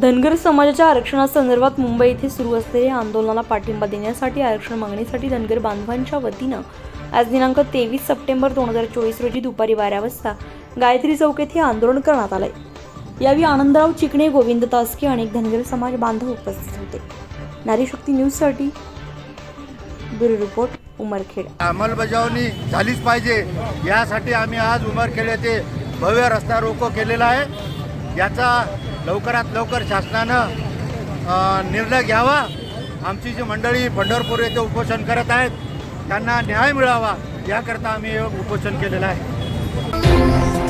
धनगर समाजाच्या आरक्षणासंदर्भात मुंबई येथे सुरू असलेल्या आंदोलनाला पाठिंबा देण्यासाठी आरक्षण मागणीसाठी धनगर बांधवांच्या वतीनं आज दिनांक तेवीस सप्टेंबर दोन हजार चोवीस रोजी दुपारी बारा वाजता गायत्री चौक येथे आंदोलन करण्यात आलंय. यावेळी आनंदराव चिकणे गोविंद तासके अनेक धनगर समाज बांधव उपस्थित होते. नारी शक्ती न्यूजसाठी ब्युरो रिपोर्ट उमरखेड. अंमलबजावणी झालीच पाहिजे. यासाठी आम्ही आज उमरखेड येथे भव्य रस्ता रोको केलेला आहे. याचा लवकरात लवकर शासनानं निर्णय घ्यावा. आमची जी मंडळी पंढरपूर येथे उपोषण करत आहेत त्यांना न्याय मिळावा याकरता आम्ही उपोषण केलेलं आहे.